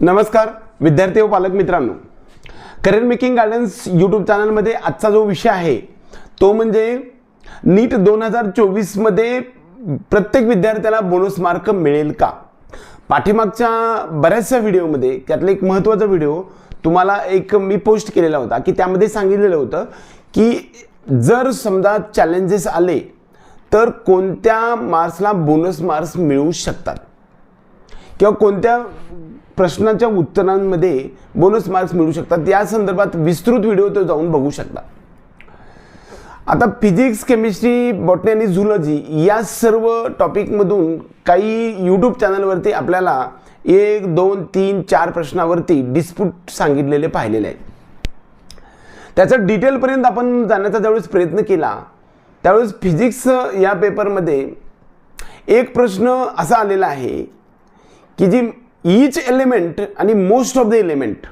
नमस्कार विद्यार्थी व पालक मित्रांनो. करिअर मेकिंग गार्डन्स यूट्यूब चॅनलमध्ये आजचा जो विषय आहे तो म्हणजे नीट दोन हजार चोवीसमध्ये प्रत्येक विद्यार्थ्याला बोनस मार्क मिळेल का? पाठीमागच्या बऱ्याचशा व्हिडिओमध्ये त्यातला एक महत्त्वाचा व्हिडिओ तुम्हाला एक मी पोस्ट केलेला होता की त्यामध्ये सांगितलेलं होतं की जर समजा चॅलेंजेस आले तर कोणत्या मार्क्सला बोनस मार्क्स मिळू शकतात? किंवा कोणत्या प्रश्नाच्या उत्तरांमध्ये बोनस मार्क्स मिळू शकतात या संदर्भात विस्तृत व्हिडिओ तो जाऊन बघू शकता. आता फिजिक्स केमिस्ट्री बॉटनी आणि झुलॉजी या सर्व टॉपिकमधून काही यूट्यूब चॅनलवरती आपल्याला एक दोन तीन चार प्रश्नावरती डिस्प्यूट सांगितलेले पाहिलेले आहेत. त्याचा डिटेलपर्यंत आपण जाण्याचा ज्यावेळेस प्रयत्न केला त्यावेळेस फिजिक्स या पेपरमध्ये एक प्रश्न असा आलेला आहे की जी ईच एलिमेंट आणि मोस्ट ऑफ द एलिमेंट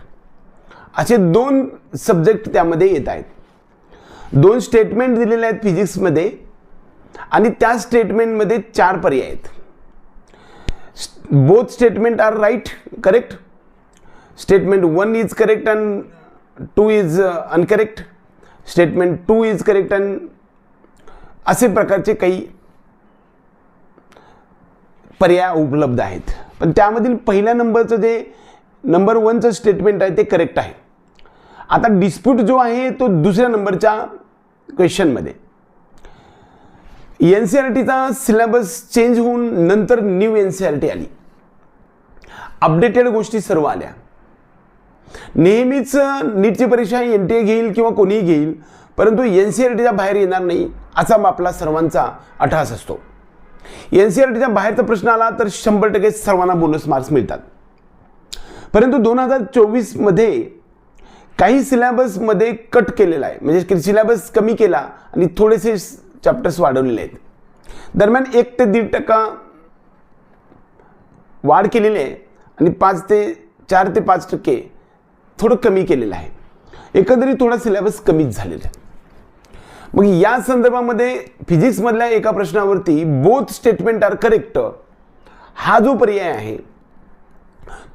असे दोन सब्जेक्ट त्यामध्ये येत आहेत. दोन स्टेटमेंट दिलेले आहेत फिजिक्समध्ये आणि त्या स्टेटमेंटमध्ये चार पर्याय आहेत. Both statement are right correct statement one is correct and two is uncorrect statement two is correct and असे प्रकारचे काही पर्याय उपलब्ध आहेत. पण त्यामधील पहिल्या नंबरचं जे नंबर वनचं स्टेटमेंट आहे ते करेक्ट आहे. आता डिस्प्यूट जो आहे तो दुसऱ्या नंबरच्या क्वेश्चनमध्ये एन सी आर टीचा सिलेबस चेंज होऊन नंतर new N C R T आली. अपडेटेड गोष्टी सर्व आल्या. नेहमीच नीटची परीक्षा एन टी ए घेईल किंवा कोणीही घेईल परंतु एन सी आर टीच्या बाहेर येणार नाही असा आपला सर्वांचा अठास असतो. एन सी आर टीच्या बाहेरचा प्रश्न आला तर शंभर टक्के सर्वांना बोनस मार्क्स मिळतात. परंतु दोन हजार चोवीसमध्ये काही सिलेबसमध्ये कट केलेला आहे. म्हणजे सिलेबस कमी केला आणि थोडेसे चॅप्टर्स वाढवलेले आहेत. दरम्यान एक ते दीड टक्का वाढ केलेली आहे आणि पाच ते चार ते पाच टक्के थोडं कमी केलेलं आहे. एकंदरीत थोडा सिलेबस कमीच झालेला आहे. मग या संदर्भामध्ये फिजिक्समधल्या एका प्रश्नावरती बोथ स्टेटमेंट आर करेक्ट हा जो पर्याय आहे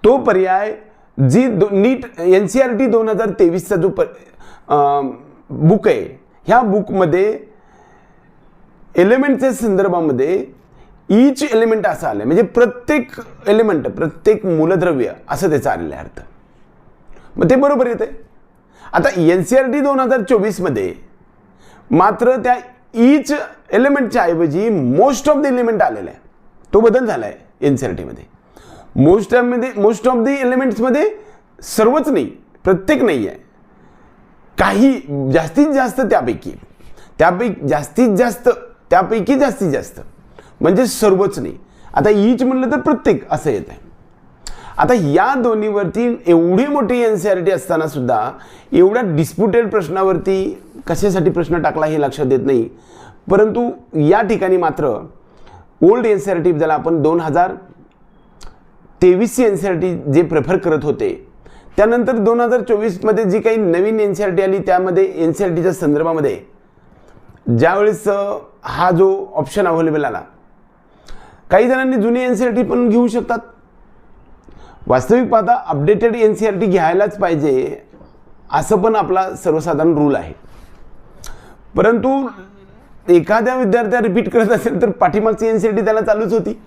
तो पर्याय जी दो NEET N C R T दोन हजार तेवीसचा जो प बुक आहे ह्या बुकमध्ये एलिमेंटच्या संदर्भामध्ये ईच एलिमेंट असं आलं म्हणजे प्रत्येक एलिमेंट प्रत्येक मूलद्रव्य असं त्याचं आलेलं आहे अर्थ. मग ते बरोबर येते आता एन सी आर टी दोन हजार चोवीसमध्ये मात्र त्या ईच एलिमेंटच्या ऐवजी मोस्ट ऑफ द एलिमेंट आलेला आहे. तो बदल झाला आहे एन सी आर टीमध्ये मोस्ट ऑफमध्ये मोस्ट ऑफ द एलिमेंट्समध्ये सर्वच नाही प्रत्येक नाही आहे. काही जास्तीत जास्त त्यापैकी त्यापैकी जास्तीत जास्त त्यापैकी जास्तीत जास्त म्हणजे सर्वच नाही. आता ईच म्हणलं तर प्रत्येक असं येत आहे आता या दोन्हीवरती एवढी मोठी एन सी आर टी असताना सुद्धा एवढ्या डिस्प्युटेड प्रश्नावरती कशासाठी प्रश्न टाकला हे लक्षात येत नाही. परंतु या ठिकाणी मात्र old N C R T ज्याला आपण दोन हजार तेवीसची एन सी आर टी जे प्रेफर करत होते त्यानंतर दोन हजार चोवीसमध्ये जी काही नवीन एन सी आर टी आली त्यामध्ये एन सी आर टीच्या संदर्भामध्ये ज्यावेळेस हा जो ऑप्शन अवेलेबल आला काही जणांनी जुनी एन सी आर टी पण घेऊ शकतात. वास्तविक पाहता updated N C R T घ्यायलाच पाहिजे असं पण आपला सर्वसाधारण रूल आहे. परंतु एखाद्या विद्यार्थ्या रिपीट करत असेल तर पाठीमागची एन सी आर टी त्याला चालूच होती.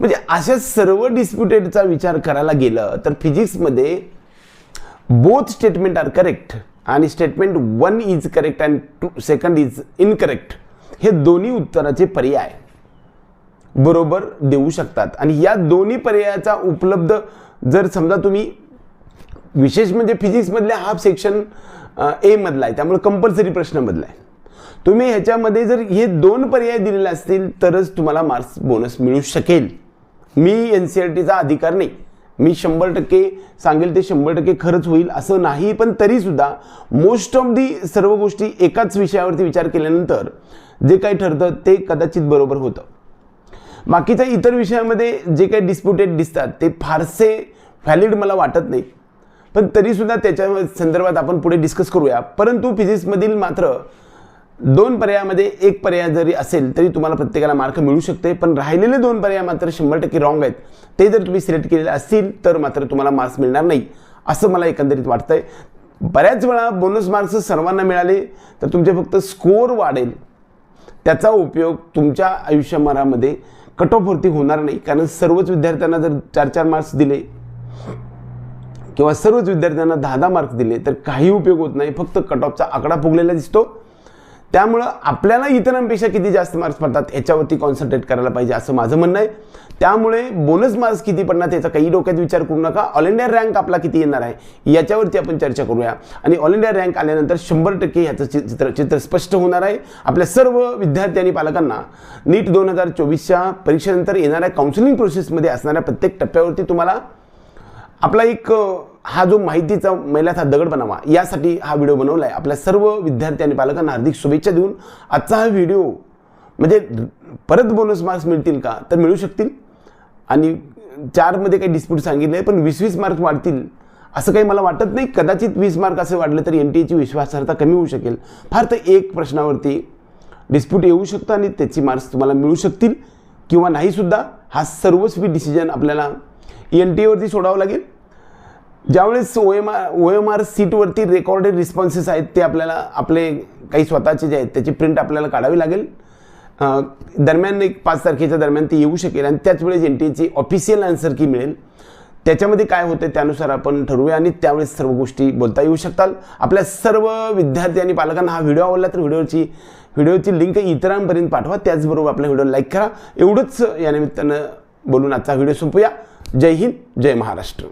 म्हणजे अशा सर्व डिस्प्युटेडचा विचार करायला गेलं तर फिजिक्समध्ये बोथ स्टेटमेंट आर करेक्ट आणि statement one is correct and two second is incorrect हे दोन्ही उत्तराचे पर्याय. बरोबर देऊ शकतात. आणि या दोन्ही पर्यायाचा उपलब्ध जर समजा तुम्ही विशेष म्हणजे फिजिक्समधल्या हाफ सेक्शन एमधला आहे त्यामुळे कंपल्सरी प्रश्नमधला आहे. तुम्ही ह्याच्यामध्ये जर हे दोन पर्याय दिलेले असतील तरच तुम्हाला मार्क्स बोनस मिळू शकेल. मी एन सी आर टीचा अधिकार नाही. मी शंभर टक्के सांगेल ते शंभर टक्के खरंच होईल असं नाही पण तरीसुद्धा मोस्ट ऑफ दी सर्व गोष्टी एकाच विषयावरती विचार केल्यानंतर जे काही ठरतं ते कदाचित बरोबर होतं. बाकीच्या इतर विषयामध्ये जे काही डिस्प्युटेड दिसतात ते फारसे व्हॅलिड मला वाटत नाही. पण तरीसुद्धा त्याच्या संदर्भात आपण पुढे डिस्कस करूया. परंतु फिजिक्समधील मात्र दोन पर्यायामध्ये एक पर्याय जरी असेल तरी तुम्हाला प्रत्येकाला मार्क मिळू शकते. पण राहिलेले दोन पर्याय मात्र शंभर टक्के रॉंग आहेत. ते जर तुम्ही सिलेक्ट केलेले असतील तर मात्र तुम्हाला मार्क्स मिळणार नाही असं मला एकंदरीत वाटतं आहे बऱ्याच वेळा बोनस मार्क्स सर्वांना मिळाले तर तुमचे फक्त स्कोअर वाढेल. त्याचा उपयोग तुमच्या आयुष्यभरामध्ये कट ऑफवरती होणार नाही. कारण सर्वच विद्यार्थ्यांना जर चार चार मार्क्स दिले किंवा सर्वच विद्यार्थ्यांना दहा दहा मार्क्स दिले तर काही उपयोग होत नाही. फक्त कट ऑफचा आकडा फुगलेला दिसतो. त्यामुळं आपल्याला इतरांपेक्षा किती जास्त मार्क्स पडतात याच्यावरती कॉन्सन्ट्रेट करायला पाहिजे असं माझं म्हणणं आहे. त्यामुळे बोनस मार्क्स किती पडणार याचा काही डोक्यात विचार करू नका. ऑल इंडिया रँक आपला किती येणार आहे याच्यावरती आपण चर्चा करूया. आणि ऑल इंडिया रँक आल्यानंतर शंभर टक्के ह्याचं चित्र चित्र स्पष्ट होणार आहे. आपल्या सर्व विद्यार्थी आणि पालकांना नीट दोन हजार चोवीसच्या परीक्षेनंतर येणाऱ्या काउन्सिलिंग प्रोसेसमध्ये असणाऱ्या प्रत्येक टप्प्यावरती तुम्हाला आपला एक हा जो माहितीचा मैलाचा दगड बनावा यासाठी हा व्हिडिओ बनवला आहे आपल्या सर्व विद्यार्थी आणि पालकांना हार्दिक शुभेच्छा देऊन आजचा हा व्हिडिओ म्हणजे परत बोनस मार्क्स मिळतील का तर मिळू शकतील. आणि चारमध्ये काही डिस्प्यूट सांगितलं आहे पण वीस वीस मार्क वाढतील असं काही मला वाटत नाही. कदाचित वीस मार्क असे वाढले तर एन टी एची विश्वासार्हता कमी होऊ शकेल. फार तर एक प्रश्नावरती डिस्प्यूट येऊ शकतं आणि त्याची मार्क्स तुम्हाला मिळू शकतील. किंवा नाहीसुद्धा हा सर्वस्वी डिसिजन आपल्याला एन टी एवरती सोडावं लागेल. ज्यावेळेस O M R O M R सीटवरती recorded responses आहेत ते आपल्याला आपले काही स्वतःचे जे आहेत त्याची प्रिंट आपल्याला काढावी लागेल. दरम्यान एक पाच तारखेच्या दरम्यान ती येऊ शकेल आणि त्याच वेळेस एन टी एची ऑफिशियल आन्सर की मिळेल. त्याच्यामध्ये काय होते त्यानुसार आपण ठरवूया आणि त्यावेळेस सर्व गोष्टी बोलता येऊ शकतात. आपल्या सर्व विद्यार्थी आणि पालकांना हा व्हिडिओ आवडला तर व्हिडिओची व्हिडिओची लिंक इतरांपर्यंत पाठवा. त्याचबरोबर आपल्या व्हिडिओ लाईक करा. एवढंच या निमित्तानं बोलून आजचा व्हिडिओ संपूया. जय हिंद जय महाराष्ट्र.